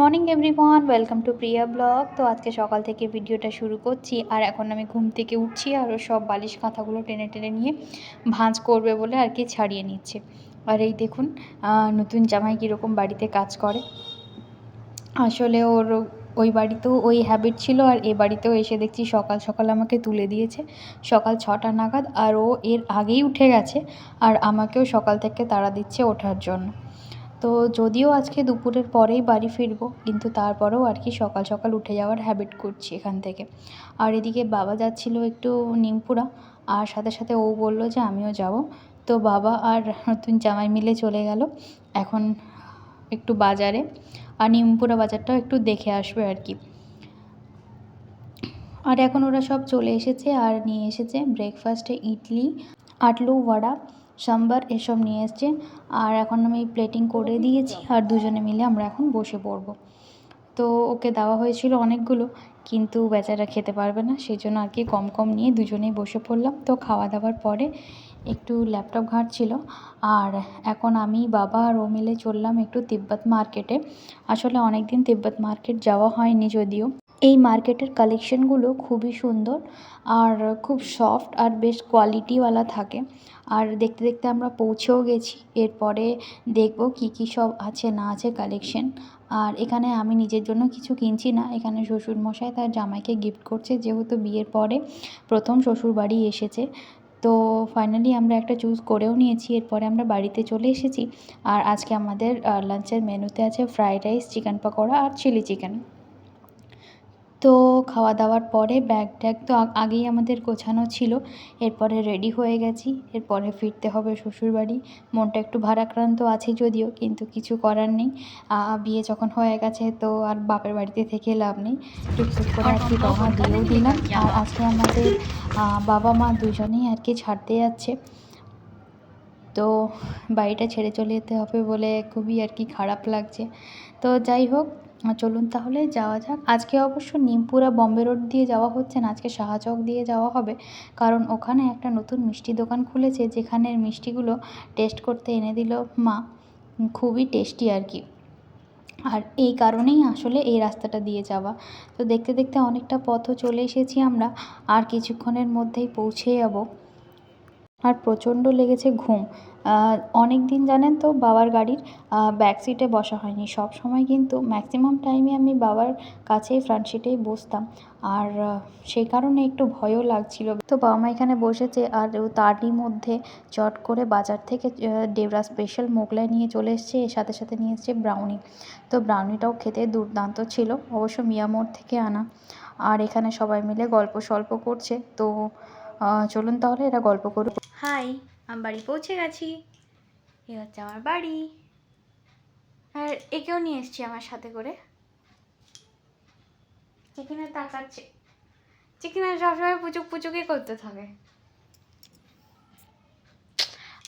Morning everyone welcome to Priya blog তো আজকে সকাল থেকে ভিডিওটা শুরু করছি, আর এখন আমি ঘুম থেকে উঠছি আরও সব বালিশ কাঁথাগুলো টেনে টেনে নিয়ে ভাঁজ করবে বলে আর কি ছাড়িয়ে নিচ্ছে। আর এই দেখুন নতুন জামাই কীরকম বাড়িতে কাজ করে। আসলে ওর ওই বাড়িতেও ওই হ্যাবিট ছিল, আর এ বাড়িতেও এসে দেখছি সকাল সকাল আমাকে তুলে দিয়েছে। সকাল ছটা নাগাদ, আর ও এর আগেই উঠে গেছে, আর আমাকেও সকাল থেকে তাড়া দিচ্ছে ওঠার জন্য। তো যদিও আজকে দুপুরের পরেই বাড়ি ফিরবো, কিন্তু তারপরেও আর কি সকাল সকাল উঠে যাওয়ার হ্যাবিট করছি এখান থেকে। আর এদিকে বাবা যাচ্ছিল একটু নিমপুরা, আর সাথে সাথে ও বলল যে আমিও যাব। তো বাবা আর নতুন জামাই মিলে চলে গেল, এখন একটু বাজারে, আর নিমপুরা বাজারটাও একটু দেখে আসবে আর কি। আর এখন ওরা সব চলে এসেছে, আর নিয়ে এসেছে ব্রেকফাস্টে ইডলি আটলু বড়া সাম্বার এসব নিয়ে এসছে আর এখন আমি প্লেটিং করে দিয়েছি। আর দুজনে মিলে আমরা এখন বসে পড়ব। তো ওকে দেওয়া হয়েছিল অনেকগুলো। কিন্তু বেচারা খেতে পারবে না। সেই জন্য আর কি কম কম নিয়ে দুজনেই বসে পড়লাম। তো খাওয়া দাওয়ার পরে একটু ল্যাপটপ ঘাঁটছিল। আর এখন আমি, বাবা আর ও মিলে চললাম একটু তিব্বত মার্কেটে আসলে অনেক দিন তিব্বত মার্কেট যাওয়া হয়নি যদিও। এই মার্কেটের কালেকশনগুলো খুবই সুন্দর আর খুব সফট আর বেশ কোয়ালিটিওয়ালা থাকে। আর দেখতে দেখতে আমরা পৌঁছেও গেছি। এরপরে দেখব কি কি সব আছে, না আছে কালেকশন। আর এখানে আমি নিজের জন্য কিছু কিনছি না। এখানে শ্বশুরমশাই তার জামাইকে গিফট করছে, যেহেতু বিয়ের পরে প্রথম শ্বশুরবাড়ি এসেছে। তো ফাইনালি আমরা একটা চুজ করেও নিয়েছি। এরপরে আমরা বাড়িতে চলে এসেছি। আর আজকে আমাদের লাঞ্চের মেনুতে আছে ফ্রাইড রাইস চিকেন পকোড়া আর চিলি চিকেন তো খাওয়া দাওয়ার পরে ব্যাগ ট্যাগ তো আগেই আমাদের গোছানো ছিল। এরপরে রেডি হয়ে গেছি। এরপরে ফিরতে হবে শ্বশুরবাড়ি। মনটা একটু ভারাক্রান্ত আছে যদিও, কিন্তু কিছু করার নেই। বিয়ে যখন হয়ে গেছে তো আর বাপের বাড়িতে থেকে লাভ নেই। টুকটুক করে আর কি রওনা দিয়েও দিলাম। আর আজকে আমাদের বাবা মা দুজনেই আর কি ছাড়তে যাচ্ছে। তো বাড়িটা ছেড়ে চলে যেতে হবে বলে খুবই আর কি খারাপ লাগছে। তো যাই হোক চলুন তাহলে যাওয়া যাক। আজকে অবশ্য নিমপুরা বম্বে রোড দিয়ে যাওয়া হচ্ছে না, আজকে শাহচক দিয়ে যাওয়া হবে। কারণ ওখানে একটা নতুন মিষ্টি দোকান খুলেছে যেখানের মিষ্টিগুলো টেস্ট করতে এনে দিল মা। খুবই টেস্টি আর কি। আর এই কারণেই আসলে এই রাস্তাটা দিয়ে যাওয়া। তো দেখতে দেখতে অনেকটা পথও চলে এসেছি আমরা, আর কিছুক্ষণের মধ্যেই পৌঁছে যাব। আর প্রচণ্ড লেগেছে ঘুম। অনেক দিন জানেন তো বাবার গাড়ির ব্যাক সিটে বসা হয়নি। সব সময় কিন্তু ম্যাক্সিমাম টাইমে আমি বাবার কাছেই ফ্রন্ট সিটেই বসতাম। আর সেই কারণে একটু ভয়ও লাগছিল। তো বাবা মা এখানে বসেছে আর তারই মধ্যে চট করে বাজার থেকে ডেবরা স্পেশাল মোগলাই নিয়ে চলে এসছে। এর সাথে সাথে নিয়ে এসছে ব্রাউনি তো ব্রাউনিটাও খেতে দুর্দান্ত ছিল। অবশ্য মিয়ামোড় থেকে আনা। আর এখানে সবাই মিলে গল্প সল্প করছে। তো চলুন তাহলে এরা গল্প করুক। হাই, আমি বাড়ি পৌঁছে গেছি। এ হচ্ছে আমার বাড়ি। আর একেও নিয়ে এসছি আমার সাথে করে। চিকেনে তাকাচ্ছে। চিকেনে সবসময় পুচুক পুচুকই করতে থাকে।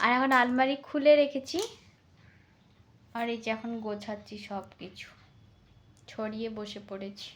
আর এখন আলমারি খুলে রেখেছি। আর এই যে এখন গোছাচ্ছি সব কিছু ছড়িয়ে বসে পড়েছি।